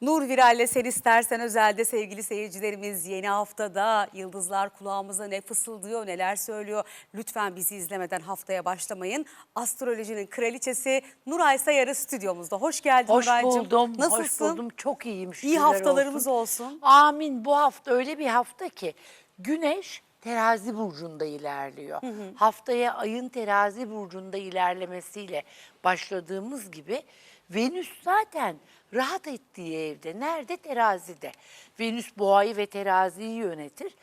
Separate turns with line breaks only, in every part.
Nur Viral'le Sen İstersen Özel'de sevgili seyircilerimiz yeni haftada yıldızlar kulağımıza ne fısıldıyor neler söylüyor. Lütfen bizi izlemeden haftaya başlamayın. Astrolojinin kraliçesi Nuray Sayarı stüdyomuzda. Hoş geldin
Hoş
Nuray'cığım.
buldum.
Nasılsın?
Hoş buldum. Çok iyiyim.
İyi
şükürler
haftalarımız olsun.
Amin. Bu hafta öyle bir hafta ki Güneş terazi burcunda ilerliyor. Haftaya ayın terazi burcunda ilerlemesiyle başladığımız gibi Venüs zaten rahat ettiği evde. Nerede? Terazide. Venüs boğayı ve teraziyi yönetir.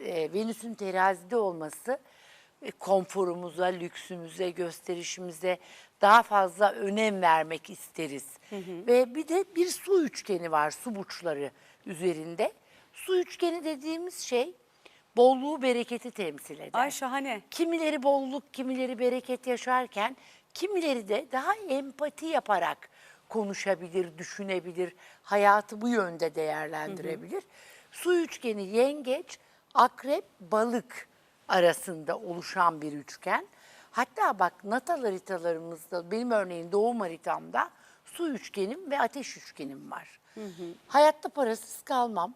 Ee, Venüs'ün terazide olması e, konforumuza, lüksümüze, gösterişimize daha fazla önem vermek isteriz. Ve bir de bir su üçgeni var, su burçları üzerinde. Su üçgeni dediğimiz şey bolluğu, bereketi temsil eder.
Ay şahane.
Kimileri bolluk, kimileri bereket yaşarken, kimileri de daha empati yaparak konuşabilir, düşünebilir, hayatı bu yönde değerlendirebilir. Su üçgeni yengeç, akrep, balık arasında oluşan bir üçgen. Hatta bak natal haritalarımızda, benim örneğin doğum haritamda su üçgenim ve ateş üçgenim var. Hayatta parasız kalmam,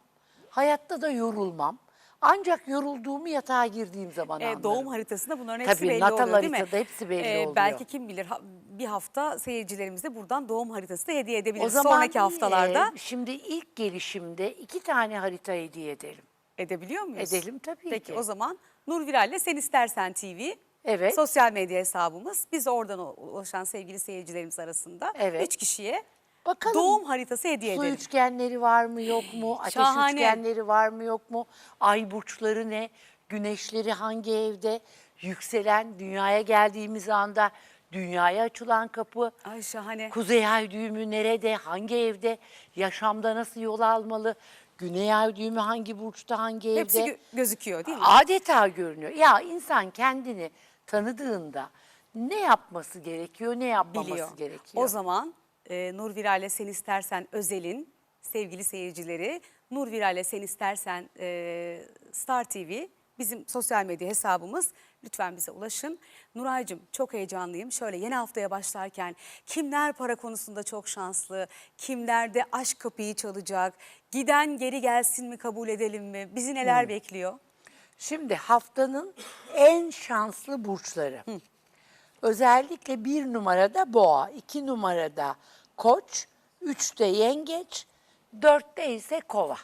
hayatta da yorulmam. Ancak yorulduğumu yatağa girdiğim zaman anlarım.
doğum haritasında bunların hepsi
Tabii,
belli
natal
oluyor değil mi?
Haritada hepsi belli oluyor.
Belki kim bilir ha- bir hafta seyircilerimize buradan doğum haritası da hediye
O
edebiliriz.
zaman
Sonraki haftalarda
e, şimdi ilk gelişimde iki tane harita hediye edelim.
edebiliyor muyuz?
Edelim tabii
Peki
ki.
o zaman Nur Viral'le Sen İstersen TV
Evet.
sosyal medya hesabımız. Biz oradan u- ulaşan sevgili seyircilerimiz arasında
Evet.
üç kişiye
Bakalım.
doğum haritası hediye
Su
edelim.
üçgenleri var mı yok mu? Ateş
Şahane.
üçgenleri var mı yok mu? Ay burçları ne? Güneşleri hangi evde? Yükselen dünyaya geldiğimiz anda dünyaya açılan kapı.
Ay şahane.
Kuzey ay düğümü nerede? Hangi evde? Yaşamda nasıl yol almalı? Güney ay düğümü hangi burçta, hangi evde?
Hepsi gö- gözüküyor değil mi?
Adeta görünüyor. Ya insan kendini tanıdığında ne yapması gerekiyor, ne yapmaması
Biliyor.
gerekiyor?
O zaman e, Nur Viral'le Sen İstersen Özel'in sevgili seyircileri Nur Viral'le Sen İstersen e, Star TV bizim sosyal medya hesabımız. Lütfen bize ulaşın. Nuray'cığım çok heyecanlıyım. Şöyle yeni haftaya başlarken kimler para konusunda çok şanslı, kimlerde aşk kapıyı çalacak, giden geri gelsin mi kabul edelim mi, bizi neler
Hmm.
bekliyor?
Şimdi haftanın en şanslı burçları. Özellikle bir numarada boğa, iki numarada koç, üçte yengeç, dörtte ise kova.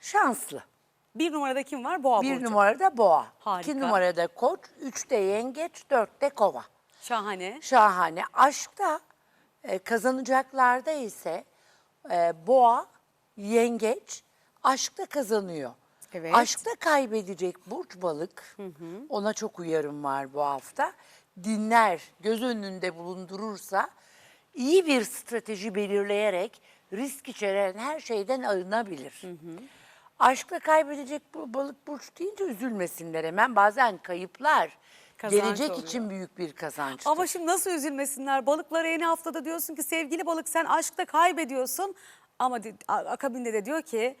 Şanslı.
Bir numarada kim var? Boğa
Bir
burcu.
numarada boğa,
Harika.
iki numarada koç, üçte yengeç, dörtte kova.
Şahane.
Şahane. Aşkta e, kazanacaklarda ise e, boğa, yengeç aşkta kazanıyor.
Evet.
Aşkta kaybedecek burç balık. Ona çok uyarım var bu hafta. Dinler, göz önünde bulundurursa iyi bir strateji belirleyerek risk içeren her şeyden arınabilir. Aşkta kaybedecek bu balık burç deyince üzülmesinler hemen. Bazen kayıplar
Kazanç
gelecek
oluyor.
için büyük bir kazançtır.
Ama şimdi nasıl üzülmesinler? Balıklara yeni haftada diyorsun ki sevgili balık sen aşkta kaybediyorsun. Ama a- akabinde de diyor ki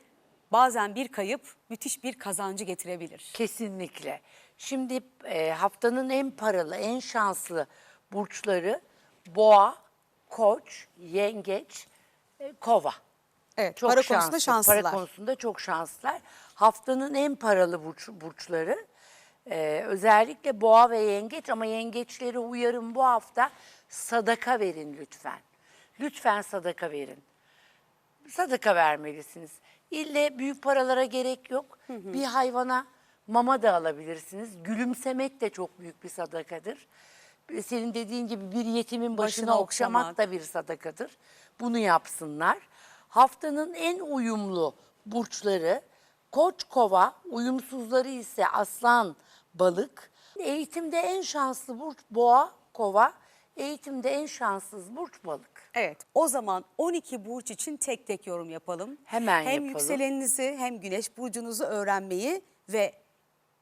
bazen bir kayıp müthiş bir kazancı getirebilir.
Kesinlikle. Şimdi e, haftanın en paralı, en şanslı burçları boğa, koç, yengeç, e, kova.
Evet, para konusunda
şanslı,
şanslılar.
Para konusunda çok şanslılar. Haftanın en paralı burç, burçları e, özellikle boğa ve yengeç ama yengeçleri uyarın bu hafta sadaka verin lütfen. Lütfen sadaka verin sadaka vermelisiniz. İlle büyük paralara gerek yok. Bir hayvana mama da alabilirsiniz. Gülümsemek de çok büyük bir sadakadır. Senin dediğin gibi bir yetimin başını,
Başını
okşamak,
okşamak.
da bir sadakadır. Bunu yapsınlar. Haftanın en uyumlu burçları Koç kova, uyumsuzları ise aslan, balık. Eğitimde en şanslı burç boğa, kova. Eğitimde en şanssız burç balık.
Evet o zaman 12 burç için tek tek yorum yapalım.
Hemen
hem
yapalım.
yükseleninizi hem güneş burcunuzu öğrenmeyi ve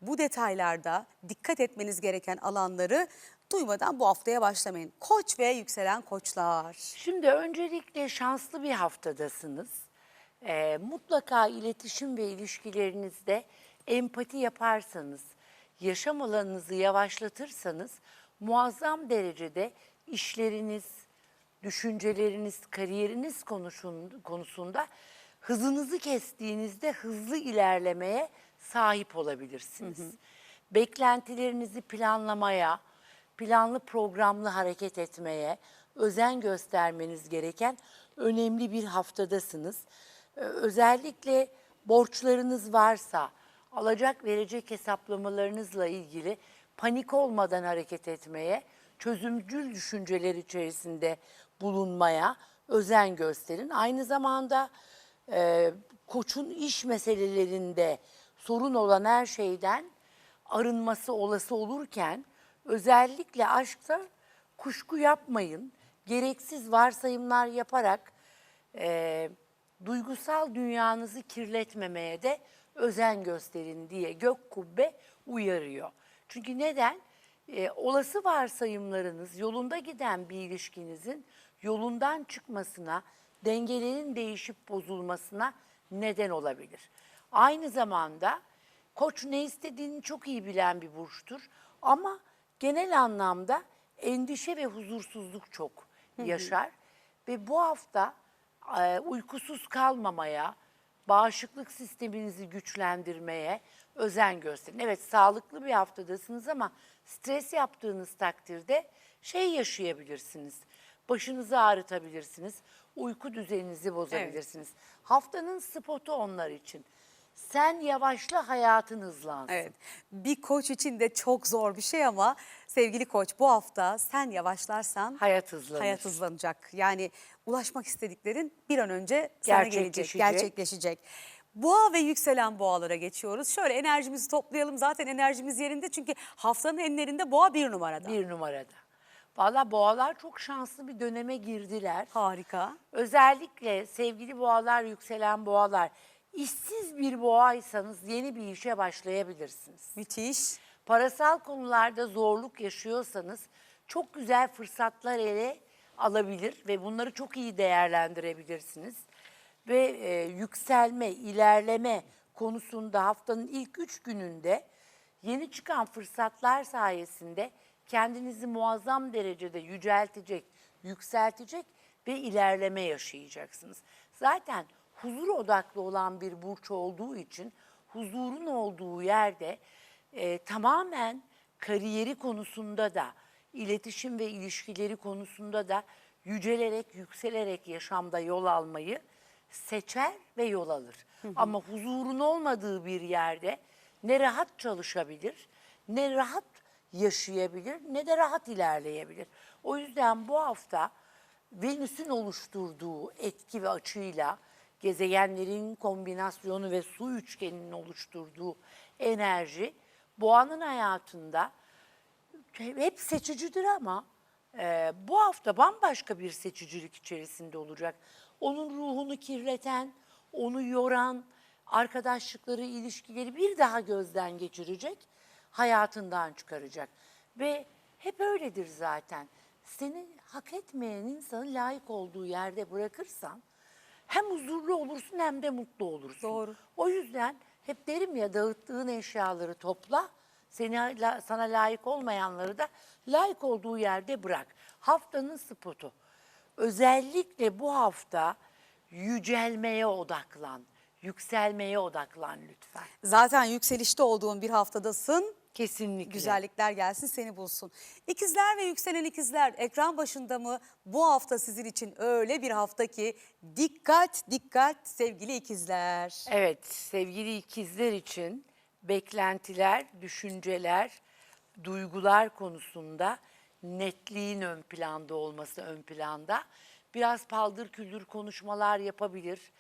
bu detaylarda dikkat etmeniz gereken alanları duymadan bu haftaya başlamayın. Koç ve yükselen koçlar.
Şimdi öncelikle şanslı bir haftadasınız. Ee, mutlaka iletişim ve ilişkilerinizde empati yaparsanız, yaşam alanınızı yavaşlatırsanız muazzam derecede işleriniz, düşünceleriniz, kariyeriniz konuşun- konusunda hızınızı kestiğinizde hızlı ilerlemeye sahip olabilirsiniz. Beklentilerinizi planlamaya, planlı programlı hareket etmeye özen göstermeniz gereken önemli bir haftadasınız. Ee, Özellikle borçlarınız varsa, alacak verecek hesaplamalarınızla ilgili panik olmadan hareket etmeye, çözümcül düşünceler içerisinde bulunmaya özen gösterin. Aynı zamanda e, koçun iş meselelerinde sorun olan her şeyden arınması olası olurken özellikle aşkta kuşku yapmayın. Gereksiz varsayımlar yaparak e, duygusal dünyanızı kirletmemeye de özen gösterin diye gök kubbe uyarıyor. Çünkü neden? E, olası varsayımlarınız yolunda giden bir ilişkinizin yolundan çıkmasına, dengelerin değişip bozulmasına neden olabilir. Aynı zamanda Koç ne istediğini çok iyi bilen bir burçtur. Ama genel anlamda endişe ve huzursuzluk çok yaşar. Ve bu hafta e, uykusuz kalmamaya, bağışıklık sisteminizi güçlendirmeye özen gösterin. Evet sağlıklı bir haftadasınız ama stres yaptığınız takdirde şey yaşayabilirsiniz. Başınızı ağrıtabilirsiniz. Uyku düzeninizi bozabilirsiniz. Haftanın spotu onlar için. Sen yavaşla hayatın hızlansın.
Evet. Bir koç için de çok zor bir şey ama sevgili koç bu hafta sen yavaşlarsan
Hayat hızlanır.
hayat hızlanacak. Yani ulaşmak istediklerin bir an önce sana gelecek,
Gerçekleşecek.
gerçekleşecek. Boğa ve yükselen boğalara geçiyoruz. Şöyle enerjimizi toplayalım. Zaten enerjimiz yerinde çünkü haftanın enlerinde boğa bir numarada.
Bir numarada. Valla boğalar çok şanslı bir döneme girdiler.
Harika.
Özellikle sevgili boğalar, yükselen boğalar, işsiz bir boğaysanız yeni bir işe başlayabilirsiniz.
Müthiş.
Parasal konularda zorluk yaşıyorsanız çok güzel fırsatlar ele alabilir ve bunları çok iyi değerlendirebilirsiniz. Ve e, yükselme, ilerleme konusunda haftanın ilk üç gününde yeni çıkan fırsatlar sayesinde kendinizi muazzam derecede yüceltecek, yükseltecek ve ilerleme yaşayacaksınız. Zaten huzur odaklı olan bir burç olduğu için huzurun olduğu yerde e, tamamen kariyeri konusunda da, iletişim ve ilişkileri konusunda da yücelerek, yükselerek yaşamda yol almayı seçer ve yol alır. Ama huzurun olmadığı bir yerde ne rahat çalışabilir, ne rahat yaşayabilir, ne de rahat ilerleyebilir. O yüzden bu hafta Venüs'ün oluşturduğu etki ve açıyla gezegenlerin kombinasyonu ve su üçgeninin oluşturduğu enerji boğanın hayatında hep seçicidir ama e, bu hafta bambaşka bir seçicilik içerisinde olacak. Onun ruhunu kirleten, onu yoran, arkadaşlıkları, ilişkileri bir daha gözden geçirecek, hayatından çıkaracak. Ve hep öyledir zaten. Seni hak etmeyen insanı layık olduğu yerde bırakırsan hem huzurlu olursun hem de mutlu olursun.
Doğru.
O yüzden hep derim ya dağıttığın eşyaları topla. Seni la- sana layık olmayanları da layık olduğu yerde bırak. Haftanın spotu. Özellikle bu hafta yücelmeye odaklan. Yükselmeye odaklan lütfen.
Zaten yükselişte olduğun bir haftadasın.
Kesinlikle.
Güzellikler gelsin seni bulsun. İkizler ve yükselen ikizler ekran başında mı? Bu hafta sizin için öyle bir hafta ki dikkat dikkat sevgili ikizler.
Evet sevgili ikizler için beklentiler, düşünceler, duygular konusunda netliğin ön planda olması ön planda. Biraz paldır küldür konuşmalar yapabilir.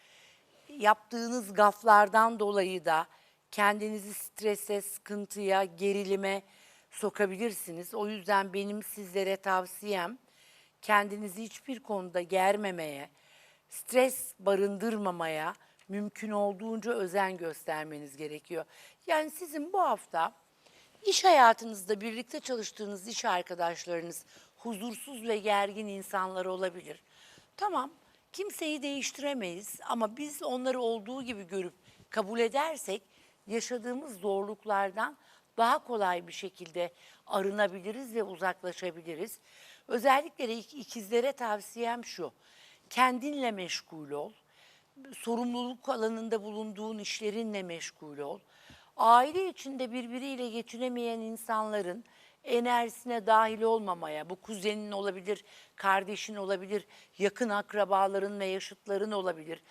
Yaptığınız gaflardan dolayı da kendinizi strese, sıkıntıya, gerilime sokabilirsiniz. O yüzden benim sizlere tavsiyem kendinizi hiçbir konuda germemeye, stres barındırmamaya mümkün olduğunca özen göstermeniz gerekiyor. Yani sizin bu hafta iş hayatınızda birlikte çalıştığınız iş arkadaşlarınız huzursuz ve gergin insanlar olabilir. Tamam, kimseyi değiştiremeyiz ama biz onları olduğu gibi görüp kabul edersek yaşadığımız zorluklardan daha kolay bir şekilde arınabiliriz ve uzaklaşabiliriz. Özellikle ikizlere tavsiyem şu. Kendinle meşgul ol. Sorumluluk alanında bulunduğun işlerinle meşgul ol. Aile içinde birbiriyle geçinemeyen insanların enerjisine dahil olmamaya, bu kuzenin olabilir, kardeşin olabilir, yakın akrabaların ve yaşıtların olabilir.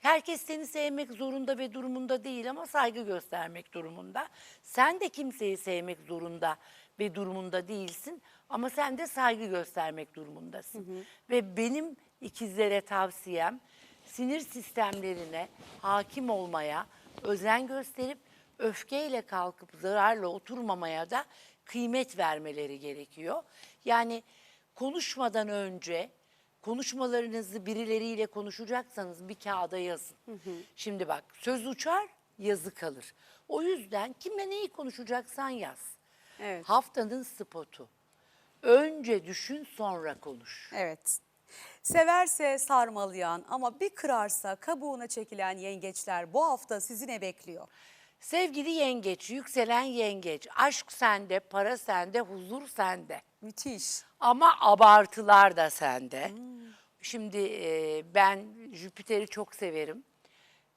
Herkes seni sevmek zorunda ve durumunda değil ama saygı göstermek durumunda. Sen de kimseyi sevmek zorunda ve durumunda değilsin ama sen de saygı göstermek durumundasın. Ve benim ikizlere tavsiyem sinir sistemlerine hakim olmaya özen gösterip öfkeyle kalkıp zararla oturmamaya da kıymet vermeleri gerekiyor. Yani konuşmadan önce konuşmalarınızı birileriyle konuşacaksanız bir kağıda yazın. Şimdi bak söz uçar yazı kalır. O yüzden kimle neyi konuşacaksan yaz.
Evet.
Haftanın spotu. Önce düşün sonra konuş.
Evet. Severse sarmalayan ama bir kırarsa kabuğuna çekilen yengeçler bu hafta sizi ne bekliyor?
Sevgili yengeç, yükselen yengeç, aşk sende, para sende, huzur sende.
Müthiş.
Ama abartılar da sende. Şimdi e, ben Jüpiter'i çok severim.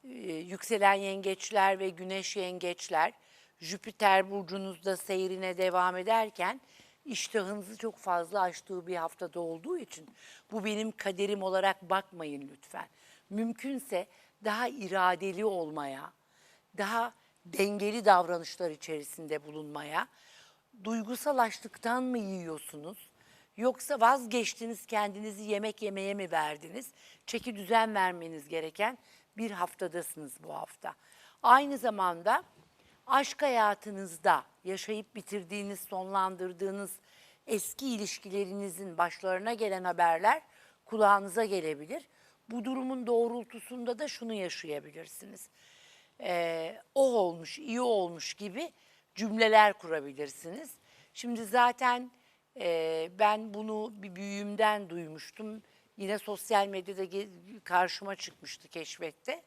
E, yükselen yengeçler ve güneş yengeçler Jüpiter burcunuzda seyrine devam ederken iştahınızı çok fazla aştığı bir haftada olduğu için bu benim kaderim olarak bakmayın lütfen. Mümkünse daha iradeli olmaya, daha dengeli davranışlar içerisinde bulunmaya, duygusalaştıktan mı yiyorsunuz? Yoksa vazgeçtiniz kendinizi yemek yemeye mi verdiniz? Çeki düzen vermeniz gereken bir haftadasınız bu hafta. Aynı zamanda aşk hayatınızda yaşayıp bitirdiğiniz, sonlandırdığınız eski ilişkilerinizin başlarına gelen haberler kulağınıza gelebilir. Bu durumun doğrultusunda da şunu yaşayabilirsiniz. Ee, o olmuş, iyi olmuş gibi cümleler kurabilirsiniz. Şimdi zaten e, ben bunu bir büyüğümden duymuştum. Yine sosyal medyada karşıma çıkmıştı keşfette.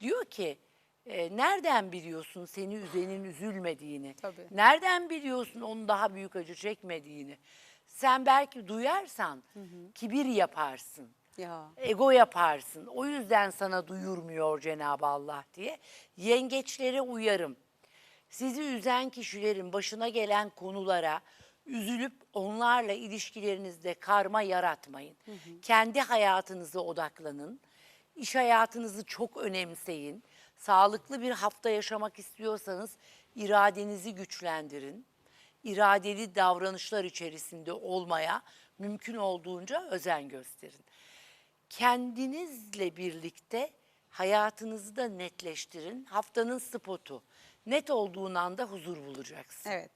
Diyor ki, e, nereden biliyorsun seni üzenin üzülmediğini?
Tabii.
Nereden biliyorsun onun daha büyük acı çekmediğini? Sen belki duyarsan kibir yaparsın
Ya.
ego yaparsın. O yüzden sana duyurmuyor Cenab-ı Allah diye. Yengeçlere uyarım. Sizi üzen kişilerin başına gelen konulara üzülüp onlarla ilişkilerinizde karma yaratmayın. Kendi hayatınıza odaklanın. İş hayatınızı çok önemseyin. Sağlıklı bir hafta yaşamak istiyorsanız iradenizi güçlendirin. İradeli davranışlar içerisinde olmaya mümkün olduğunca özen gösterin kendinizle birlikte hayatınızı da netleştirin. Haftanın spotu. Net olduğun anda huzur bulacaksın.
Evet.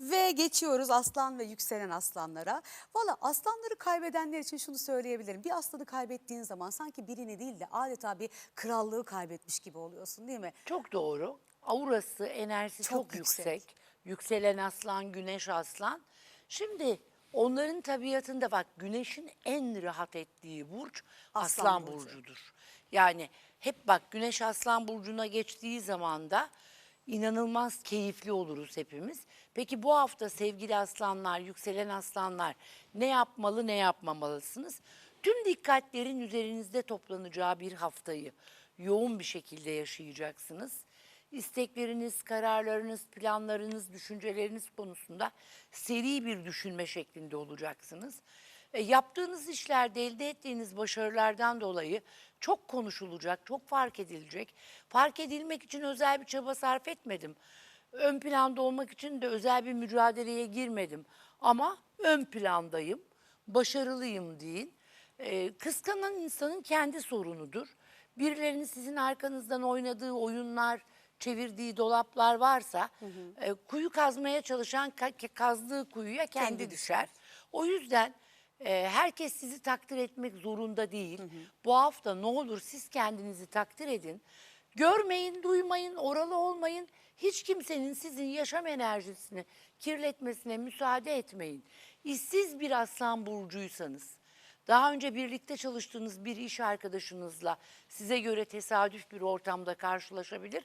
Ve geçiyoruz aslan ve yükselen aslanlara. Valla aslanları kaybedenler için şunu söyleyebilirim. Bir aslanı kaybettiğin zaman sanki birini değil de adeta bir krallığı kaybetmiş gibi oluyorsun değil mi?
Çok doğru. Aurası, enerjisi
Çok
çok,
yüksek.
yüksek. Yükselen aslan, güneş aslan. Şimdi onların tabiatında bak güneşin en rahat ettiği burç
Aslan
aslan,
burcu.
burcudur. Yani hep bak güneş aslan burcuna geçtiği zaman da inanılmaz keyifli oluruz hepimiz. Peki bu hafta sevgili aslanlar, yükselen aslanlar ne yapmalı ne yapmamalısınız? Tüm dikkatlerin üzerinizde toplanacağı bir haftayı yoğun bir şekilde yaşayacaksınız. İstekleriniz, kararlarınız, planlarınız, düşünceleriniz konusunda seri bir düşünme şeklinde olacaksınız. E, yaptığınız işlerde elde ettiğiniz başarılardan dolayı çok konuşulacak, çok fark edilecek. Fark edilmek için özel bir çaba sarf etmedim. Ön planda olmak için de özel bir mücadeleye girmedim. Ama ön plandayım, başarılıyım deyin. E, kıskanan insanın kendi sorunudur. Birilerinin sizin arkanızdan oynadığı oyunlar, çevirdiği dolaplar varsa e, kuyu kazmaya çalışan ka- kazdığı kuyuya kendi,
Kendi
düşer. O yüzden e, herkes sizi takdir etmek zorunda değil. Bu hafta ne olur siz kendinizi takdir edin. Görmeyin, duymayın, oralı olmayın. Hiç kimsenin sizin yaşam enerjisini kirletmesine müsaade etmeyin. İşsiz bir aslan burcuysanız, daha önce birlikte çalıştığınız bir iş arkadaşınızla size göre tesadüf bir ortamda karşılaşabilir.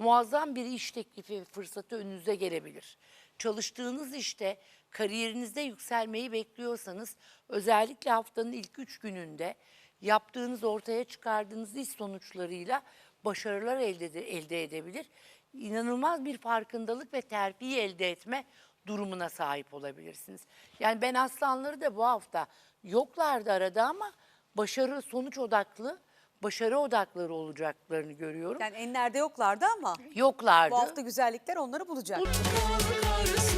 Muazzam bir iş teklifi fırsatı önünüze gelebilir. Çalıştığınız işte kariyerinizde yükselmeyi bekliyorsanız özellikle haftanın ilk üç gününde yaptığınız ortaya çıkardığınız iş sonuçlarıyla başarılar elde, elde edebilir. İnanılmaz bir farkındalık ve terfi elde etme durumuna sahip olabilirsiniz. Yani ben aslanları da bu hafta yoklardı arada ama başarı sonuç odaklı, başarı odakları olacaklarını görüyorum.
Yani enlerde yoklardı ama
Yoklardı.
bu hafta güzellikler onları bulacak.
Kar